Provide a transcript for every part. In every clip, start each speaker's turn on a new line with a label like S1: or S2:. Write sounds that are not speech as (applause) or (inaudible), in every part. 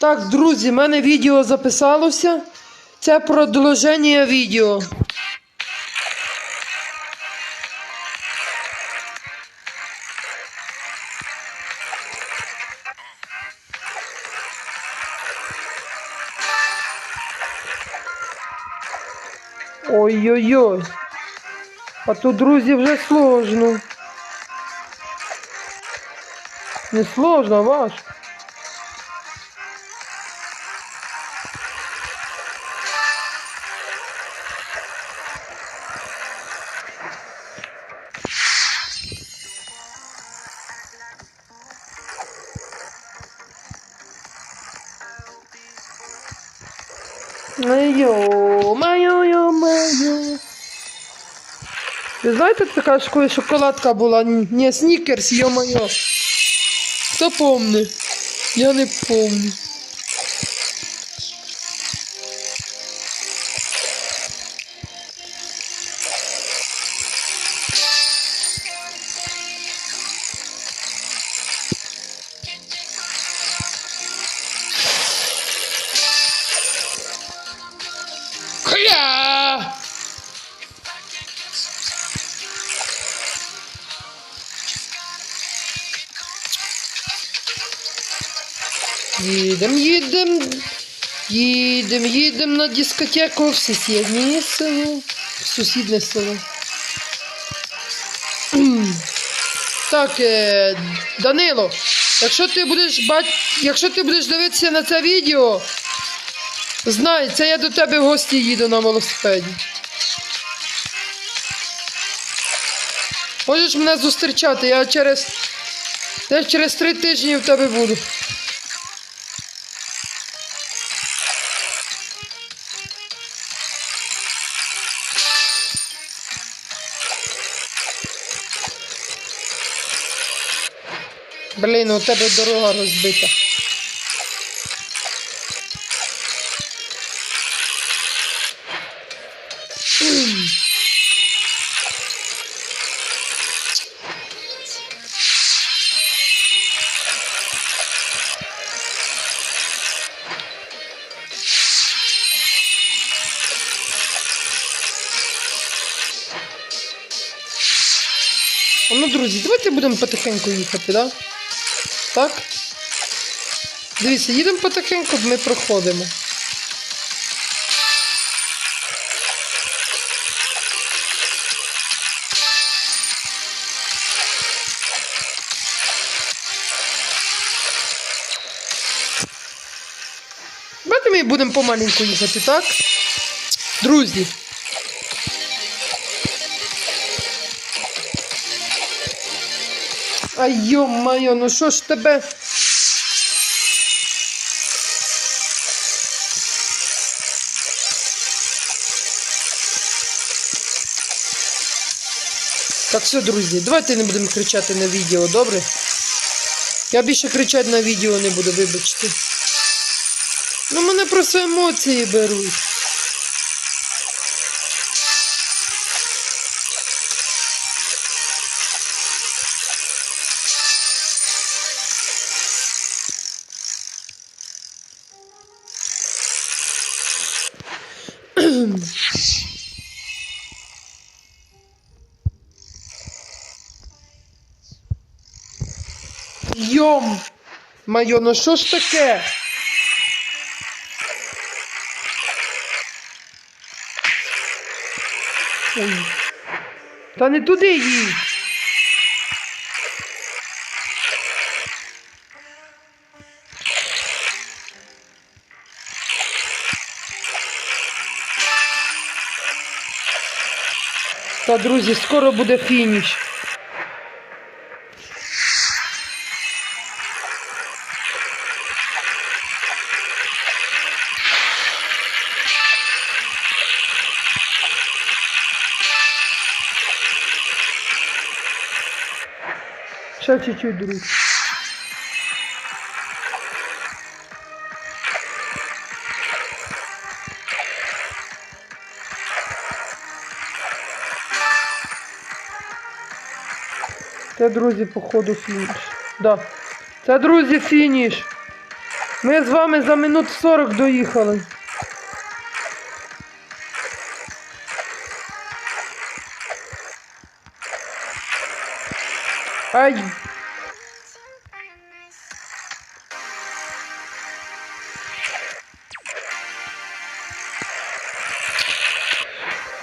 S1: Так, друзі, в мене відео записалося. Це продовження відео. Ой-ой-ой. А то, друзі, вже сложно. Не сложно, важко. Йо, моё, йо, моё. Ви знаєте, така школа шоколадка була? Не снікерс, йо моє. Хто помне? Я не помню. Їдем, їдем, їдем, їдем на дискотеку в сусіднє село. В сусіднє село. (clears throat) Так, е, Данило, якщо ти будеш бач... якщо ти будеш дивитися на це відео, знай, це я до тебе в гості їду на велосипеді. Можеш мене зустрічати, я через. Я через три тижні в тебе буду. Блін, у тебе дорога розбита. Ну, друзі, давайте будемо потихеньку їхати, да? Так? Дивіться, їдемо потихеньку, ми проходимо. Ми будемо помаленьку їхати, так? Друзі. Ай, йо-моє, ну що ж тебе? Так, все, друзі, давайте не будемо кричати на відео, добре? Я більше кричати на відео не буду, вибачте. Ну, мене просто емоції беруть. Йом! Майо, ну що ж таке? Ой. Та не туди їдь. Та, друзі, скоро буде фініш. Ще чуть-чуть, друзі. Це, друзі, походу фініш. Да. Це, друзі, фініш. Ми з вами за минут 40 доїхали. Ай.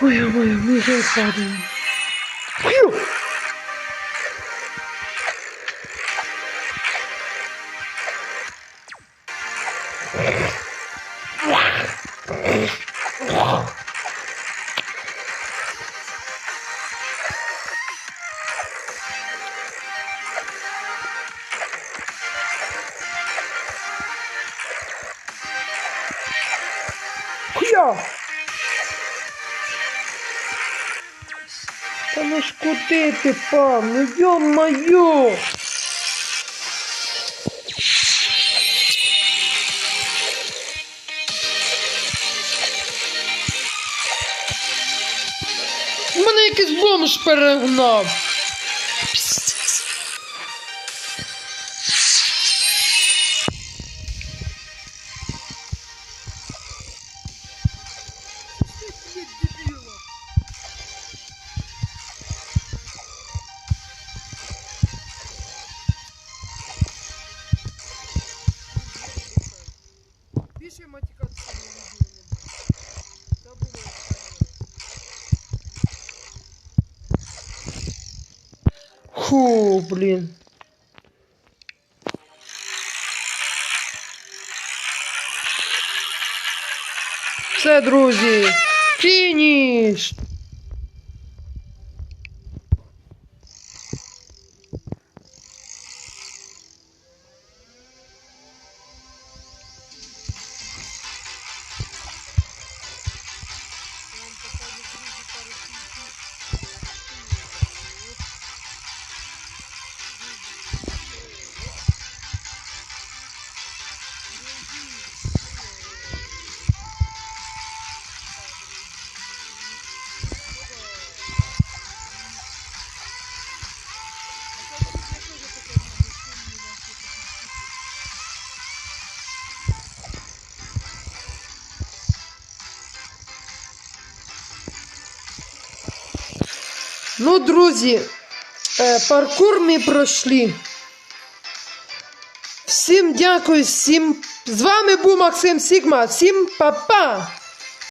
S1: Ой, ой, ми вже падаємо. Хуя! Та ну ж куди ти, пан? Ну йо-моє! Мене якийсь бомж перегнав. Ху, блін. Все, друзі. Фініш. Ну, друзі, е, паркур ми пройшли. Всім дякую, всім. З вами був Максим Сігма. Всім па-па!